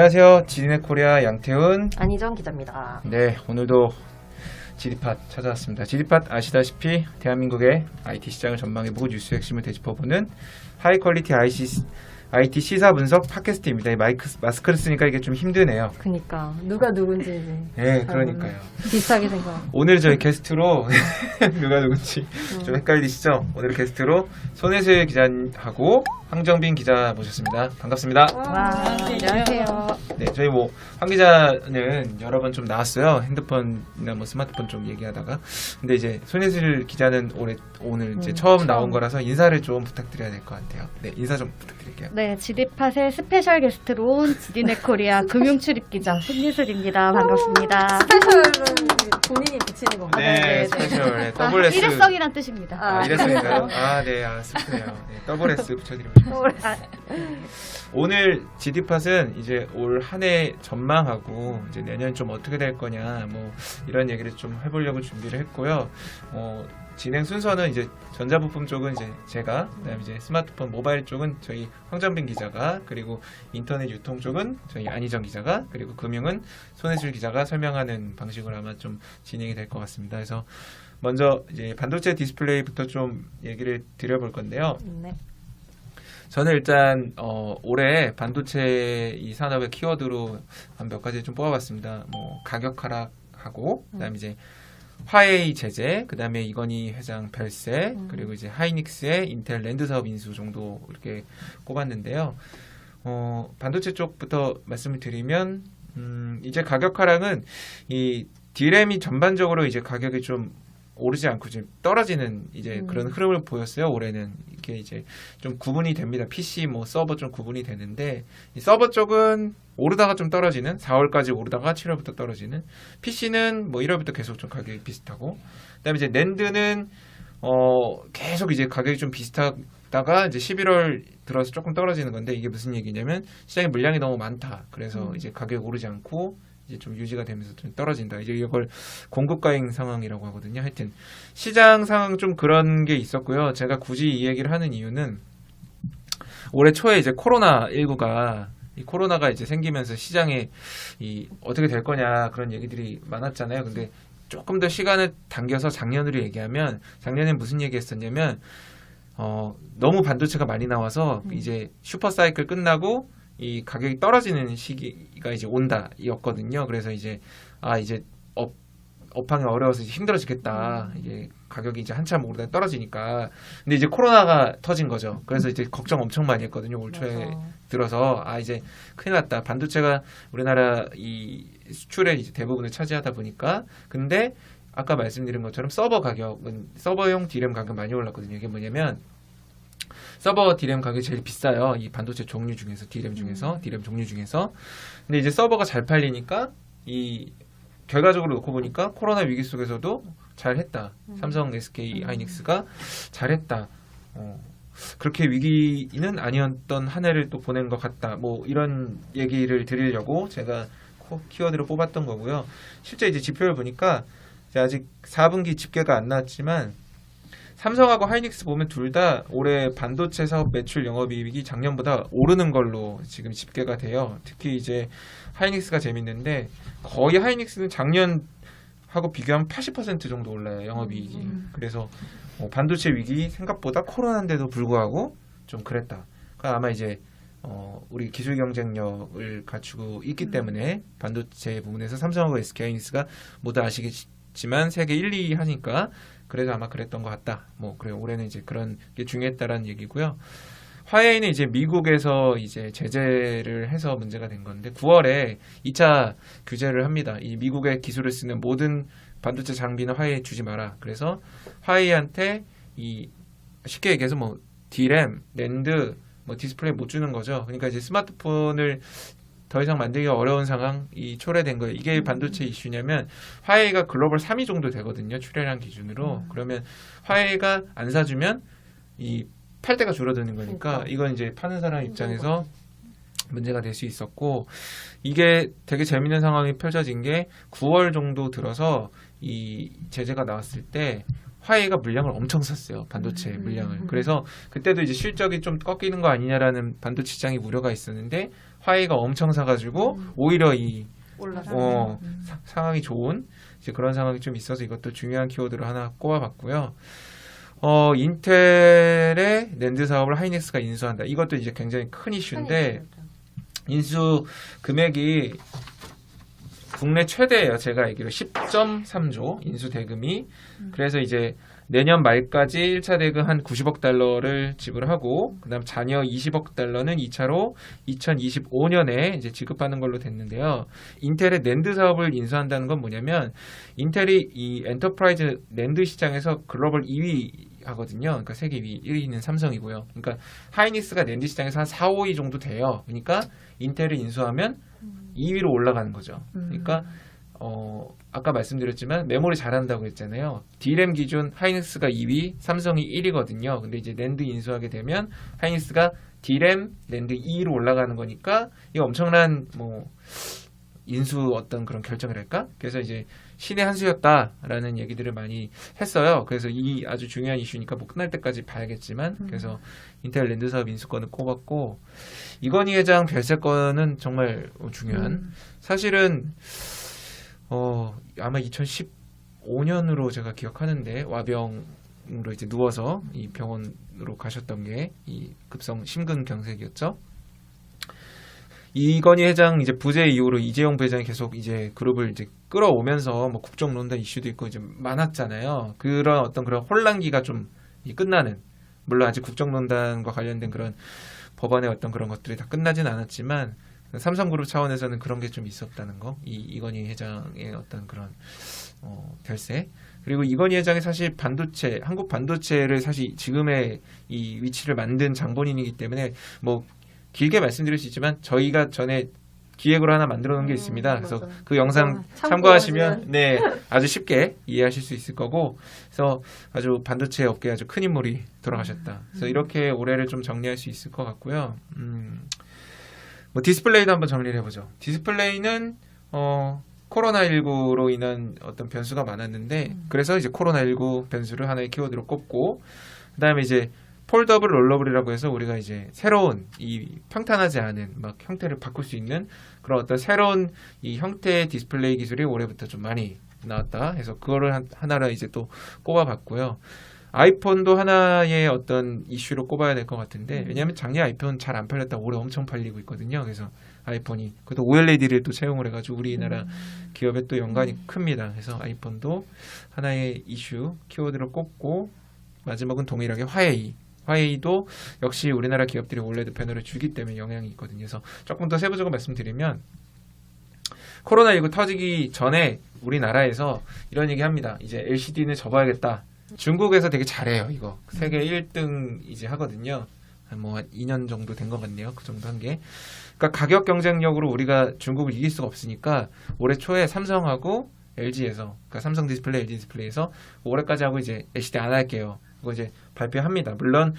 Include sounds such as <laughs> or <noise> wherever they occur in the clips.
안녕하세요. 지리넷 코리아 양태훈. 안희정 기자입니다. 네, 오늘도 지리팟 찾아왔습니다. 지리팟 아시다시피 대한민국의 IT 시장을 전망해보고 뉴스 핵심을 되짚어보는 하이 퀄리티 IC, IT 시사 분석 팟캐스트입니다. 이 마이크, 마스크를 쓰니까 이게 좀 힘드네요. 그니까 누가 누군지 이제 네, 그러니까요. 비슷하게 생각. 오늘 저희 게스트로 <laughs> 누가 누군지 좀 헷갈리시죠? 오늘 게스트로 손혜슬 기자하고 황정빈 기자 모셨습니다. 반갑습니다. 와, 안녕하세요. 네, 저희 뭐 황 기자는 여러 번 좀 나왔어요. 핸드폰이나 뭐 스마트폰 좀 얘기하다가. 근데 이제 손예슬 기자는 올해 오늘 이제 음, 처음 처음. 나온 거라서 인사를 좀 부탁드려야 될 것 같아요. 네, 인사 좀 부탁드릴게요. 네, 지리팟의 스페셜 게스트로 온 지디넷 코리아 <laughs> 금융출입 기자 손예슬입니다. 반갑습니다. 스페셜은 본인이 붙이는 건가요? 네, 네, 네. 스페셜 네, 아, 더블 S. 일회성이란 뜻입니다. 아, 아, 이랬으니까요. 아, 네, 아, 슬프네요. 네, 더블 S 붙여드리고. 아, <laughs> 오늘 GD팟은 이제 올 한 해 전망하고 이제 내년 좀 어떻게 될 거냐 뭐 이런 얘기를 좀 해보려고 준비를 했고요. 어, 진행 순서는 이제 전자부품 쪽은 이제 제가 그다음에 이제 스마트폰 모바일 쪽은 저희 황정빈 기자가 그리고 인터넷 유통 쪽은 저희 안희정 기자가 그리고 금융은 손혜슬 기자가 설명하는 방식으로 아마 좀 진행이 될 것 같습니다. 그래서 먼저 이제 반도체 디스플레이부터 좀 얘기를 드려볼 건데요. 네. 저는 일단 어, 올해 반도체 이 산업의 키워드로 한 몇 가지 좀 뽑아봤습니다. 뭐 가격 하락하고 그다음에 이제 화웨이 제재, 그다음에 이건희 회장 별세, 음. 그리고 이제 하이닉스의 인텔 랜드 사업 인수 정도 이렇게 꼽았는데요. 어, 반도체 쪽부터 말씀을 드리면 음, 이제 가격 하락은 이 디램이 전반적으로 이제 가격이 좀 오르지 않고 지금 떨어지는 이제 음. 그런 흐름을 보였어요. 올해는 이게 이제 좀 구분이 됩니다. PC 뭐 서버 좀 구분이 되는데 이 서버 쪽은 오르다가 좀 떨어지는 4월까지 오르다가 7월부터 떨어지는 PC는 뭐 1월부터 계속 좀 가격이 비슷하고 그다음에 이제 낸드는 어 계속 이제 가격이 좀 비슷하다가 이제 11월 들어서 조금 떨어지는 건데 이게 무슨 얘기냐면 시장에 물량이 너무 많다. 그래서 음. 이제 가격이 오르지 않고 이제 좀 유지가 되면서 좀 떨어진다. 이제 이걸 공급과잉 상황이라고 하거든요. 하여튼 시장 상황 좀 그런 게 있었고요. 제가 굳이 이 얘기를 하는 이유는 올해 초에 이제 코로나 19가 이 코로나가 이제 생기면서 시장에 이 어떻게 될 거냐 그런 얘기들이 많았잖아요. 근데 조금 더 시간을 당겨서 작년으로 얘기하면 작년에 무슨 얘기했었냐면 어 너무 반도체가 많이 나와서 음. 이제 슈퍼 사이클 끝나고 이 가격이 떨어지는 시기가 이제 온다였거든요. 그래서 이제 아 이제 업 업황이 어려워서 이제 힘들어지겠다. 이게 가격이 이제 한참 오르다 떨어지니까. 근데 이제 코로나가 터진 거죠. 그래서 이제 걱정 엄청 많이 했거든요. 올 초에 맞아. 들어서 아 이제 큰일 났다. 반도체가 우리나라 이 수출의 이제 대부분을 차지하다 보니까 근데 아까 말씀드린 것처럼 서버 가격은 서버용 디램 가격 많이 올랐거든요. 이게 뭐냐면 서버 디램 가격이 제일 비싸요. 이 반도체 종류 중에서 디램 중에서 디램 종류 중에서. 근데 이제 서버가 잘 팔리니까 이 결과적으로 놓고 보니까 코로나 위기 속에서도 잘했다. 삼성, SK, 하이닉스가 잘했다. 어, 그렇게 위기는 아니었던 한 해를 또 보낸 것 같다. 뭐 이런 얘기를 드리려고 제가 코- 키워드로 뽑았던 거고요. 실제 이제 지표를 보니까 이제 아직 4분기 집계가 안 나왔지만 삼성하고 하이닉스 보면 둘 다 올해 반도체 사업 매출 영업이익이 작년보다 오르는 걸로 지금 집계가 돼요. 특히 이제 하이닉스가 재밌는데 거의 하이닉스는 작년 하고 비교하면 80% 정도 올라요 영업이익이. 음. 그래서 어, 반도체 위기 생각보다 코로나인데도 불구하고 좀 그랬다. 그러니까 아마 이제 어, 우리 기술 경쟁력을 갖추고 있기 음. 때문에 반도체 부분에서 삼성하고 SK 하이닉스가 모두 아시겠 지만 세계 1, 2위 하니까 그래서 아마 그랬던 것 같다. 뭐 그래 올해는 이제 그런 게 중요했다라는 얘기고요. 화웨이는 이제 미국에서 이제 제재를 해서 문제가 된 건데 9월에 2차 규제를 합니다. 이 미국의 기술을 쓰는 모든 반도체 장비는 화웨이에 주지 마라. 그래서 화웨이한테 이 쉽게 얘기해서 뭐 디램, 랜드, 뭐 디스플레이 못 주는 거죠. 그러니까 이제 스마트폰을 더 이상 만들기가 어려운 상황이 초래된 거예요. 이게 반도체 이슈냐면 화웨이가 글로벌 3위 정도 되거든요. 출혈량 기준으로. 그러면 화웨이가 안 사주면 이팔 때가 줄어드는 거니까 그러니까. 이건 이제 파는 사람 입장에서 문제가 될 수 있었고 이게 되게 재밌는 상황이 펼쳐진 게 9월 정도 들어서 이 제재가 나왔을 때 화웨이가 물량을 엄청 샀어요 반도체 음. 물량을 그래서 그때도 이제 실적이 좀 꺾이는 거 아니냐라는 반도체 시장이 우려가 있었는데 화웨이가 엄청 사가지고 음. 오히려 이. 어, 음. 사- 상황이 좋은 이제 그런 상황이 좀 있어서 이것도 중요한 키워드로 하나 꼽아봤고요. 어, 인텔의 낸드 사업을 하이닉스가 인수한다. 이것도 이제 굉장히 큰 이슈인데 인수 금액이 국내 최대예요. 제가 알기로 10.3조 인수 대금이. 그래서 이제 내년 말까지 1차 대금 한 90억 달러를 지불하고 그다음 잔여 20억 달러는 2차로 2025년에 이제 지급하는 걸로 됐는데요. 인텔의 낸드 사업을 인수한다는 건 뭐냐면 인텔이 이 엔터프라이즈 낸드 시장에서 글로벌 2위 하거든요. 그러니까 세계 2위, 1위는 삼성이고요. 그러니까 하이닉스가 낸드 시장에서 한 4, 5위 정도 돼요. 그러니까 인텔을 인수하면 2위로 올라가는 거죠. 그러니까 어, 아까 말씀드렸지만 메모리 잘한다고 했잖아요. D램 기준 하이닉스가 2위, 삼성이 1위거든요. 근데 이제 낸드 인수하게 되면 하이닉스가 D램, 낸드 2위로 올라가는 거니까 이거 엄청난 뭐 인수 어떤 그런 결정이랄까? 그래서 이제 신의 한 수였다라는 얘기들을 많이 했어요. 그래서 이 아주 중요한 이슈니까 뭐 끝날 때까지 봐야겠지만 그래서 인텔 랜드 사업 인수권을 꼽았고 이건희 회장 별세권은 정말 중요한 음. 사실은 어 아마 2015년으로 제가 기억하는데 와병으로 이제 누워서 이 병원으로 가셨던 게 이 급성 심근경색이었죠. 이건희 회장 이제 부재 이후로 이재용 부회장이 계속 이제 그룹을 이제 끌어오면서 뭐 국정농단 이슈도 있고 이제 많았잖아요. 그런 어떤 그런 혼란기가 좀이 끝나는 물론 아직 국정농단과 관련된 그런 법안의 어떤 그런 것들이 다 끝나진 않았지만 삼성그룹 차원에서는 그런 게 좀 있었다는 거. 이 이건희 회장의 어떤 그런 어, 별세. 그리고 이건희 회장이 사실 반도체, 한국 반도체를 사실 지금의 이 위치를 만든 장본인이기 때문에 뭐 길게 말씀드릴 수 있지만 저희가 전에 기획으로 하나 만들어 놓은 게 음, 있습니다. 그래서 맞아요. 그 영상 어, 참고하시면 참고하시면. 네 <laughs> 아주 쉽게 이해하실 수 있을 거고 그래서 아주 반도체 업계 아주 큰 인물이 돌아가셨다. 그래서 이렇게 올해를 좀 정리할 수 있을 것 같고요. 음, 뭐 디스플레이도 한번 정리를 해보죠. 디스플레이는 어, 코로나19로 인한 어떤 변수가 많았는데 그래서 이제 코로나19 변수를 하나의 키워드로 꼽고 그다음에 이제 폴더블 롤러블이라고 해서 우리가 이제 새로운 이 평탄하지 않은 막 형태를 바꿀 수 있는 그런 어떤 새로운 이 형태의 디스플레이 기술이 올해부터 좀 많이 나왔다 해서 그거를 한- 하나를 이제 또 꼽아봤고요. 아이폰도 하나의 어떤 이슈로 꼽아야 될 것 같은데 왜냐하면 작년 아이폰 잘 안 팔렸다 올해 엄청 팔리고 있거든요. 그래서 아이폰이 그래도 OLED를 또 채용을 해가지고 우리나라 기업에 또 연관이 큽니다. 그래서 아이폰도 하나의 이슈 키워드로 꼽고 마지막은 동일하게 화웨이. 화웨이도 역시 우리나라 기업들이 올레드 패널을 주기 때문에 영향이 있거든요. 그래서 조금 더 세부적으로 말씀드리면 코로나19 터지기 전에 우리나라에서 이런 얘기 합니다. 이제 LCD는 접어야겠다. 중국에서 되게 잘해요, 이거. 세계 1등 이제 하거든요. 뭐한 2년 정도 된 것 같네요. 그 정도 한 게. 그러니까 가격 경쟁력으로 우리가 중국을 이길 수가 없으니까 올해 초에 삼성하고 LG에서 그러니까 삼성 디스플레이, LG 디스플레이에서 올해까지 하고 이제 LCD 안 할게요. 그거 이제 발표합니다. 물론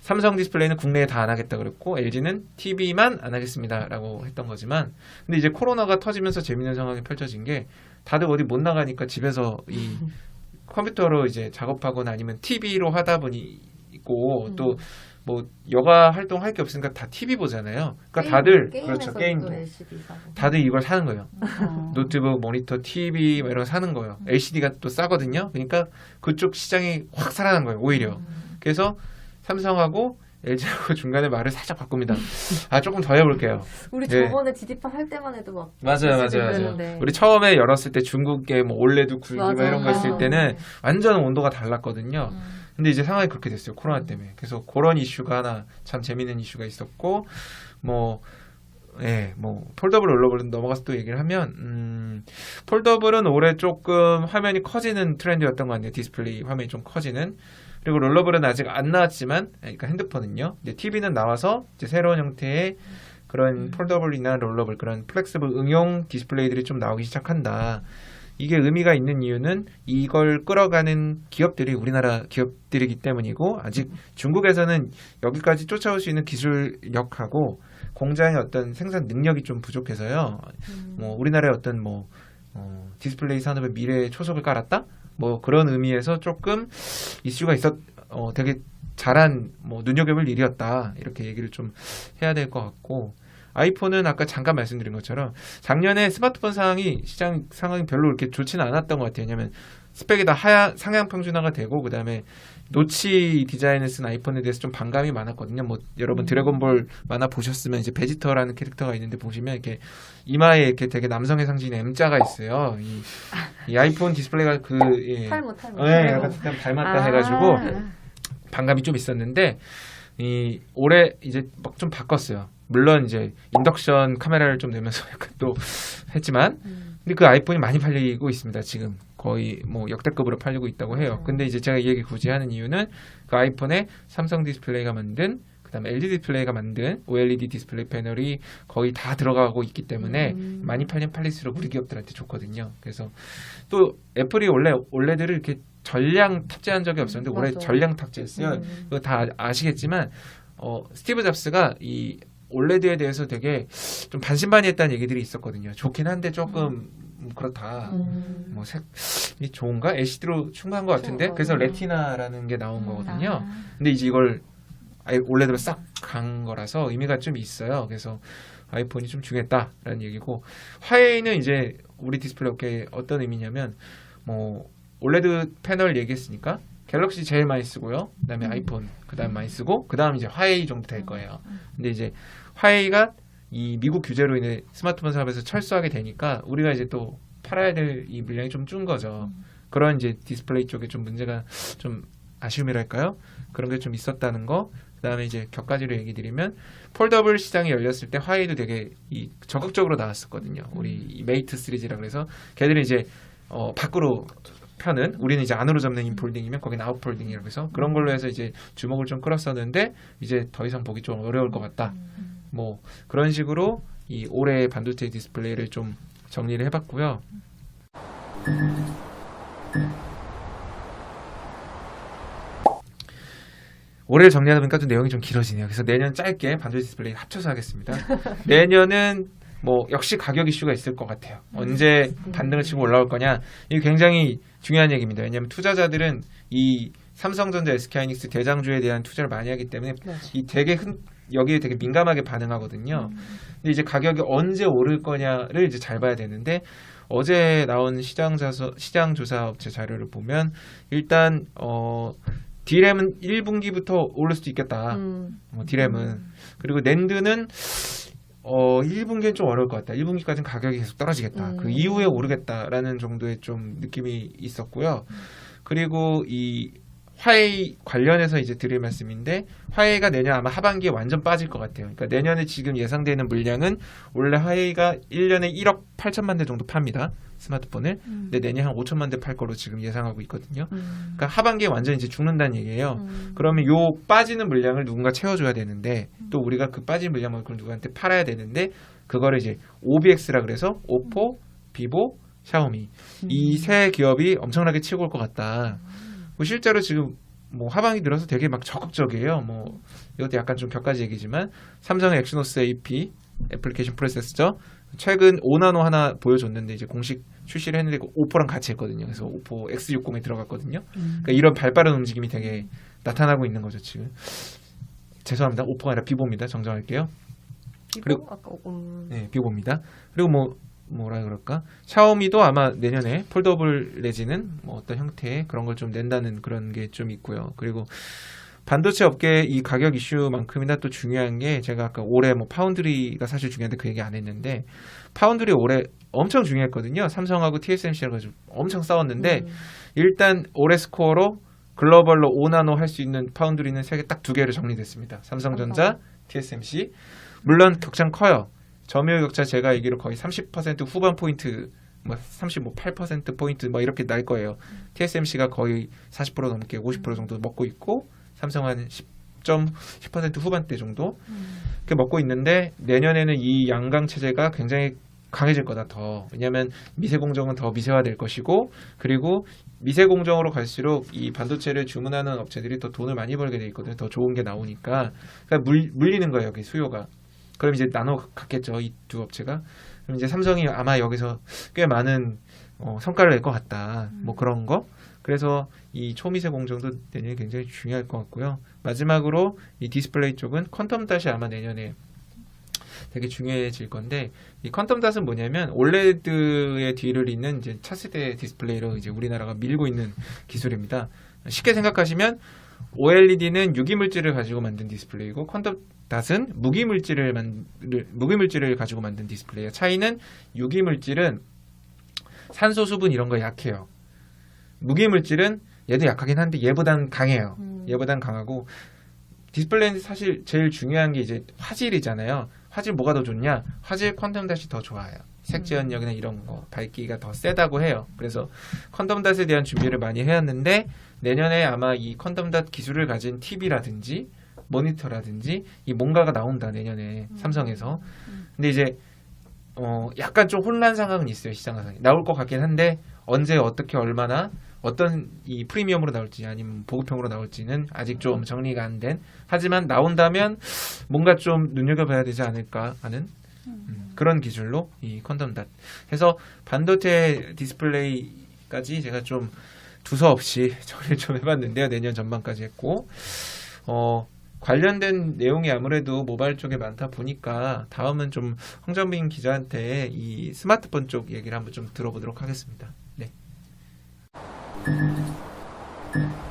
삼성 디스플레이는 국내에 다 안 하겠다 그랬고 LG는 TV만 안 하겠습니다라고 했던 거지만 근데 이제 코로나가 터지면서 재밌는 상황이 펼쳐진 게 다들 어디 못 나가니까 집에서 이 <laughs> 컴퓨터로 이제 작업하거나 아니면 TV로 하다 보니 있고 또 뭐 여가 활동 할 게 없으니까 다 TV 보잖아요. 그러니까 다들 그렇죠 사고. 다들 이걸 사는 거예요. 어. 노트북, 모니터, TV 뭐 이런 거 사는 거예요. LCD가 또 싸거든요. 그러니까 그쪽 시장이 확 살아난 거예요. 오히려. 그래서 삼성하고 LG하고 중간에 말을 살짝 바꿉니다. 아 조금 더 해볼게요. 우리 네. 저번에 디디팟 할 때만 해도 막 맞아요, LCD 맞아요, 맞아요. 우리 처음에 열었을 때 중국에 뭐 올레드 굴기. 이런 거 했을 아. 때는 완전 온도가 달랐거든요. 음. 근데 이제 상황이 그렇게 됐어요. 코로나 때문에. 그래서 그런 이슈가 하나 참 재밌는 이슈가 있었고, 뭐, 예, 뭐, 폴더블 롤러블은 넘어가서 또 얘기를 하면, 음, 폴더블은 올해 조금 화면이 커지는 트렌드였던 것 같네요. 디스플레이 화면이 좀 커지는. 그리고 롤러블은 아직 안 나왔지만, 그러니까 핸드폰은요. 이제 TV는 나와서 이제 새로운 형태의 그런 폴더블이나 롤러블, 그런 플렉스블 응용 디스플레이들이 좀 나오기 시작한다. 이게 의미가 있는 이유는 이걸 끌어가는 기업들이 우리나라 기업들이기 때문이고 아직 중국에서는 여기까지 쫓아올 수 있는 기술력하고 공장의 어떤 생산 능력이 좀 부족해서요. 뭐 우리나라의 어떤 뭐 어, 디스플레이 산업의 미래의 초석을 깔았다. 뭐 그런 의미에서 조금 이슈가 있었. 어, 되게 잘한 뭐 눈여겨볼 일이었다. 이렇게 얘기를 좀 해야 될 것 같고. 아이폰은 아까 잠깐 말씀드린 것처럼 작년에 스마트폰 상황이 시장 상황이 별로 그렇게 좋지는 않았던 것 같아요. 왜냐하면 스펙이 다 하향 상향 평준화가 되고 그다음에 노치 디자인을 쓴 아이폰에 대해서 좀 반감이 많았거든요. 뭐 여러분 드래곤볼 만화 보셨으면 이제 베지터라는 캐릭터가 있는데 보시면 이렇게 이마에 이렇게 되게 남성의 상징인 M자가 있어요. 이, 이 아이폰 디스플레이가 그 예. 탈모 탈모. 예, 약간 닮았다 아. 해가지고 반감이 좀 있었는데 이 올해 이제 막 좀 바꿨어요. 물론 이제 인덕션 카메라를 좀 내면서 <laughs> 약간 또 했지만 음. 근데 그 아이폰이 많이 팔리고 있습니다. 지금 거의 뭐 역대급으로 팔리고 있다고 해요. 음. 근데 이제 제가 이 얘기 굳이 하는 이유는 그 아이폰에 삼성 디스플레이가 만든 그다음에 LG 디스플레이가 만든 OLED 디스플레이 패널이 거의 다 들어가고 있기 때문에 음. 많이 팔면 팔릴수록 우리 기업들한테 좋거든요. 그래서 또 애플이 원래 올레드를 이렇게 전량 탑재한 적이 없었는데 올해 맞아. 전량 탑재했어요. 음. 이거 다 아시겠지만 어, 스티브 잡스가 이 올레드에 대해서 되게 좀 반신반의했다는 얘기들이 있었거든요. 좋긴 한데 조금 음, 그렇다. 음. 뭐 색이 좋은가? LCD로 충분한 것 같은데. 그래서 음. 레티나라는 게 나온 음. 거거든요. 근데 이제 이걸 아예 올레드로 싹 간 거라서 의미가 좀 있어요. 그래서 아이폰이 좀 중요했다라는 얘기고 화웨이는 이제 우리 디스플레이 업계에 어떤 의미냐면 뭐 올레드 패널 얘기했으니까 갤럭시 제일 많이 쓰고요. 그다음에 음. 아이폰 그다음 많이 쓰고 그다음 이제 화웨이 정도 될 거예요. 근데 이제 화웨이가 이 미국 규제로 인해 스마트폰 사업에서 철수하게 되니까 우리가 이제 또 팔아야 될 이 물량이 좀 준 거죠. 그런 이제 디스플레이 쪽에 좀 문제가 좀 아쉬움이랄까요? 그런 게 좀 있었다는 거. 그다음에 이제 격가지로 얘기 드리면 폴더블 시장이 열렸을 때 화웨이도 되게 이 적극적으로 나왔었거든요. 우리 이 메이트 시리즈라 그래서 걔들이 이제 어 밖으로 편은 우리는 이제 안으로 접는 인폴딩이면 거긴 아웃 폴딩이라고 해서 그런 걸로 해서 이제 주목을 좀 끌었었는데 이제 더 이상 보기 좀 어려울 것 같다. 뭐 그런 식으로 이 올해 반도체 디스플레이를 좀 정리를 해봤고요. 올해 정리하다 보니까 좀 내용이 좀 길어지네요. 그래서 내년 짧게 반도체 디스플레이 합쳐서 하겠습니다. <laughs> 내년은 뭐 역시 가격 이슈가 있을 것 같아요. 언제 반등을 치고 올라올 거냐 이게 굉장히 중요한 얘기입니다. 왜냐하면 투자자들은 이 삼성전자, SK하이닉스 대장주에 대한 투자를 많이 하기 때문에 맞아. 이 되게 흔, 여기에 되게 민감하게 반응하거든요. 근데 이제 가격이 언제 오를 거냐를 이제 잘 봐야 되는데 어제 나온 시장 자서 시장 조사 업체 자료를 보면 일단 어 디램은 1분기부터 오를 수도 있겠다. 음. 뭐 디램은 그리고 낸드는 어 1분기는 좀 어려울 것 같다. 1분기까지는 가격이 계속 떨어지겠다. 음. 그 이후에 오르겠다라는 정도의 좀 느낌이 있었고요. 그리고 이 화웨이 관련해서 이제 드릴 말씀인데 화웨이가 내년 아마 하반기에 완전 빠질 것 같아요. 그러니까 내년에 지금 예상되는 물량은 원래 화웨이가 1년에 1억 8천만 대 정도 팝니다. 스마트폰을. 근데 내년 한 5천만 대 팔 거로 지금 예상하고 있거든요. 음. 그러니까 하반기에 완전 이제 죽는다는 얘기예요. 음. 그러면 요 빠지는 물량을 누군가 채워 줘야 되는데 또 우리가 그 빠진 물량을 그럼 누구한테 팔아야 되는데 그거를 이제 OBX라 그래서 오포, 비보, 샤오미 이 세 기업이 엄청나게 치고 올 것 같다. 뭐 실제로 지금 뭐 하반기 들어서 되게 막 적극적이에요. 뭐 이것도 약간 좀 격가지 얘기지만 삼성의 엑시노스 AP 애플리케이션 프로세서죠. 최근 5나노 하나 보여줬는데 이제 공식 출시를 했는데 그 오포랑 같이 했거든요. 그래서 오포 X60에 들어갔거든요. 그러니까 이런 발빠른 움직임이 되게 나타나고 있는 거죠 지금. 죄송합니다. 오포가 아니라 비보입니다. 정정할게요. 비보? 그리고- 아까 음. 네, 비보입니다. 그리고 뭐 뭐라 그럴까? 샤오미도 아마 내년에 폴더블 내지는 뭐 어떤 형태의 그런 걸 좀 낸다는 그런 게 좀 있고요. 그리고 반도체 업계 이 가격 이슈만큼이나 또 중요한 게 제가 아까 올해 뭐 파운드리가 사실 중요한데 그 얘기 안 했는데 파운드리 올해 엄청 중요했거든요. 삼성하고 TSMC랑 가지고 엄청 싸웠는데 음. 일단 올해 스코어로 글로벌로 5나노 할 수 있는 파운드리는 세계 딱 두 개로 정리됐습니다. 삼성전자, TSMC. 물론 격차는 커요. 점유율 격차 제가 알기로 거의 30% 후반 포인트, 뭐38% 포인트 뭐 이렇게 날 거예요. TSMC가 거의 40% 넘게 50% 정도 먹고 있고 삼성은 10.10% 후반대 정도? 이렇게 먹고 있는데 내년에는 이 양강 체제가 굉장히 강해질 거다 더. 왜냐하면 미세 공정은 더 미세화될 것이고 그리고 미세 공정으로 갈수록 이 반도체를 주문하는 업체들이 더 돈을 많이 벌게 돼 있거든요. 더 좋은 게 나오니까. 그러니까 물, 물리는 거예요 여기 수요가 그럼 이제 나눠 갖겠죠 이 두 업체가. 그럼 이제 삼성이 아마 여기서 꽤 많은 어, 성과를 낼 것 같다. 뭐 그런 거. 그래서 이 초미세 공정도 내년에 굉장히 중요할 것 같고요. 마지막으로 이 디스플레이 쪽은 퀀텀 닷이 아마 내년에 되게 중요해질 건데 이 퀀텀 닷은 뭐냐면 올레드의 뒤를 잇는 이제 차세대 디스플레이로 이제 우리나라가 밀고 있는 기술입니다. 쉽게 생각하시면 OLED는 유기물질을 가지고 만든 디스플레이고 퀀텀 닷은 무기물질을 만 무기물질을 가지고 만든 디스플레이예요. 차이는 유기물질은 산소 수분 이런 거 약해요. 무기물질은 얘도 약하긴 한데 얘보단 강해요. 음. 얘보단 강하고 디스플레이는 사실 제일 중요한 게 이제 화질이잖아요. 화질 뭐가 더 좋냐? 화질 퀀텀 닷이 더 좋아요. 색지연력이나 이런 거 밝기가 더 세다고 해요. 그래서 퀀텀 닷에 대한 준비를 많이 해왔는데 내년에 아마 이 퀀텀 닷 기술을 가진 TV라든지 모니터라든지 이 뭔가가 나온다 내년에 삼성에서. 근데 이제 어 약간 좀 혼란 상황은 있어요 시장 상황이 나올 것 같긴 한데 언제 어떻게 얼마나 어떤 이 프리미엄으로 나올지 아니면 보급형으로 나올지는 아직 좀 정리가 안 된. 하지만 나온다면 뭔가 좀 눈여겨봐야 되지 않을까 하는 음, 그런 기술로 이 퀀텀 닷. 해서 반도체 디스플레이까지 제가 좀 두서없이 <laughs> 정리를 좀 해봤는데요. 내년 전반까지 했고. 어 관련된 내용이 아무래도 모바일 쪽에 많다 보니까 다음은 좀 황정민 기자한테 이 스마트폰 쪽 얘기를 한번 좀 들어보도록 하겠습니다. Thank mm -hmm. you. Mm -hmm.